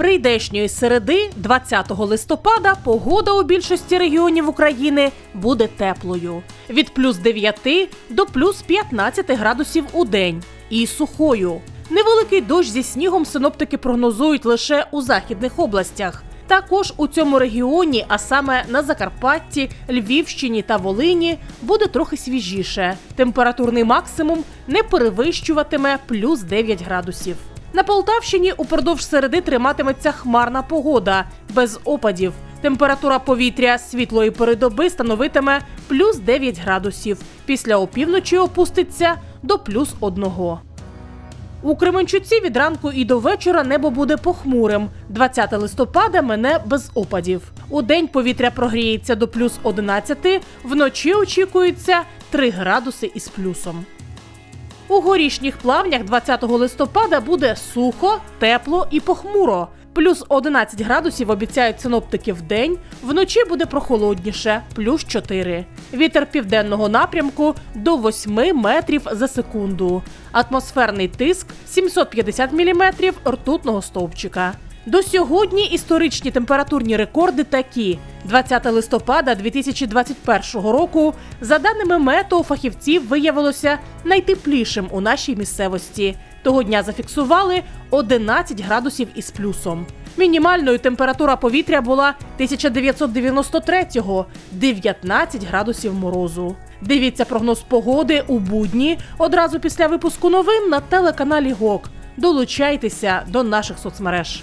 Прийдешньої середи, 20 листопада, погода у більшості регіонів України буде теплою від плюс 9 до плюс 15 градусів у день і сухою. Невеликий дощ зі снігом синоптики прогнозують лише у західних областях. Також у цьому регіоні, а саме на Закарпатті, Львівщині та Волині, буде трохи свіжіше. Температурний максимум не перевищуватиме плюс 9 градусів. На Полтавщині упродовж середи триматиметься хмарна погода без опадів. Температура повітря світлої передоби становитиме плюс 9 градусів. Після опівночі опуститься до плюс 1. У Кременчуці від ранку і до вечора небо буде похмурим. 20 листопада мене без опадів. У день повітря прогріється до плюс 11, вночі очікується 3 градуси із плюсом. У горішніх плавнях 20 листопада буде сухо, тепло і похмуро. Плюс 11 градусів обіцяють синоптики в день, вночі буде прохолодніше, плюс 4. Вітер південного напрямку до 8 метрів за секунду. Атмосферний тиск 750 міліметрів ртутного стовпчика. До сьогодні історичні температурні рекорди такі: 20 листопада 2021 року, за даними метео, фахівців виявилося найтеплішим у нашій місцевості. Того дня зафіксували 11 градусів із плюсом. Мінімальною температура повітря була 1993-го – 19 градусів морозу. Дивіться прогноз погоди у будні одразу після випуску новин на телеканалі ГОК. Долучайтеся до наших соцмереж.